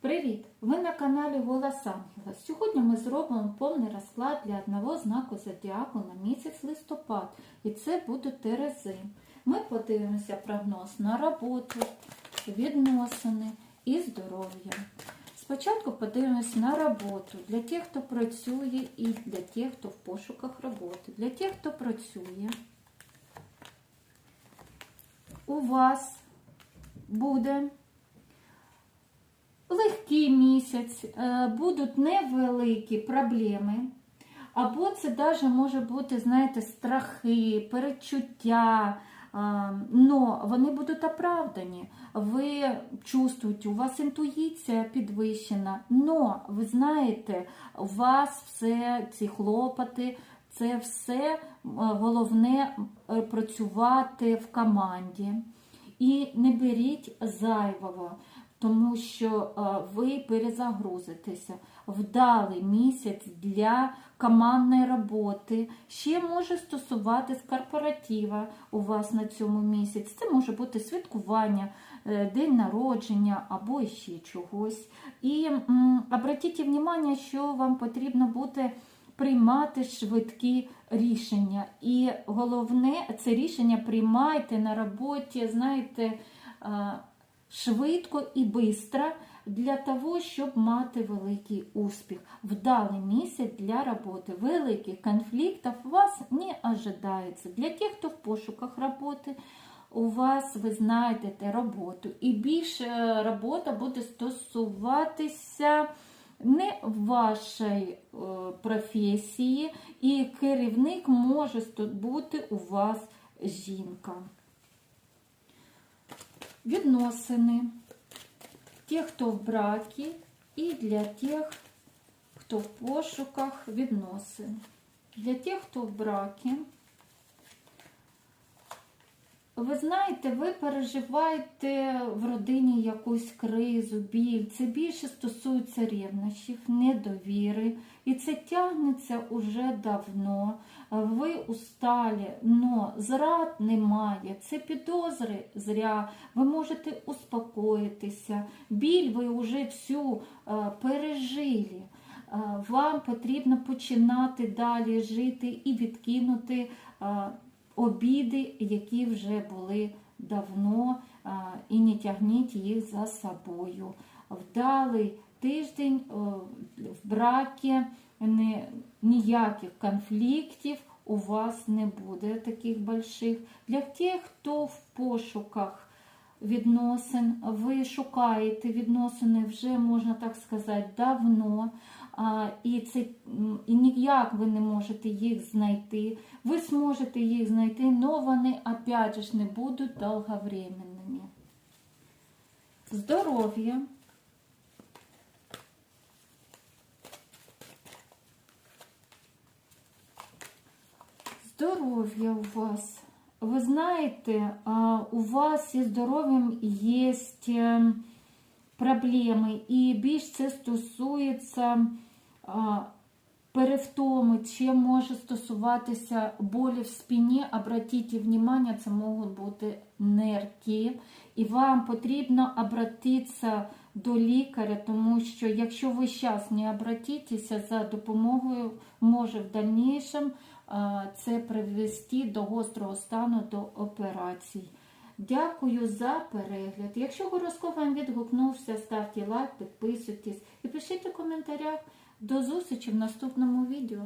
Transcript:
Привіт! Ви на каналі Голос Ангела. Сьогодні ми зробимо повний розклад для одного знаку зодіаку на місяць листопад, і це будуть Терези. Ми подивимося прогноз на роботу, відносини і здоров'я. Спочатку подивимось на роботу для тих, хто працює, і для тих, хто в пошуках роботи. Для тих, хто працює, у вас буде легкий місяць, е, будуть невеликі проблеми. Або це навіть може бути, знаєте, страхи, перечуття, але вони будуть оправдані. Ви чувствуєте, у вас інтуїція підвищена, але ви знаєте, у вас все ці хлопоти, це все е, головне е, працювати в команді. І не беріть зайвого тому що е, ви перезагрузитеся. Вдалий місяць для командної роботи. Ще може стосуватись корпоратива у вас на цьому місяці. Це може бути святкування, е, день народження або ще чогось. І обратіть увагу, що вам потрібно буде приймати швидкі рішення. І головне, це рішення приймайте на роботі, знаєте, е, швидко і швидко для того, щоб мати великий успіх. Вдалий місяць для роботи. Великих конфліктів вас не ожидається. Для тих, хто в пошуках роботи, у вас ви знайдете роботу. І більше е, робота буде стосуватися не вашої е, професії, і керівник може бути у вас жінка відносини, тих, хто в бракі, і для тих, хто в пошуках відносин. Для тих, хто в бракі, ви знаєте, ви переживаєте в родині якусь кризу, біль. Це більше стосується рівнощів, недовіри. І це тягнеться уже давно. Ви усталі, но зрад немає. Це підозри зря. Ви можете успокоїтися. Біль ви вже всю е, пережили. Е, вам потрібно починати далі жити і відкинути. Обіди, які вже були давно, і не тягніть їх за собою. Вдалий тиждень в бракі ніяких конфліктів у вас не буде таких больших. Для тих, хто в пошуках відносин, ви шукаєте відносини вже, можна так сказати, давно і це і ніяк ви не можете їх знайти. Ви зможете їх знайти, але вони, опять же, не будуть довговременними. Здоров'я. Здоров'я у вас. Ви знаєте, у вас із здоров'ям є ем, проблеми, і більш це стосується перевтоми, чи може стосуватися болі в спині, обратіть увагу, це можуть бути нерки. І вам потрібно обратитися до лікаря, тому що якщо ви зараз не обратитеся за допомогою, може в дальнішому це привести до гострого стану до операцій. Дякую за перегляд. Якщо гороскоп вам відгукнувся, ставте лайк, підписуйтесь і пишіть у коментарях. До зустрічі в наступному відео.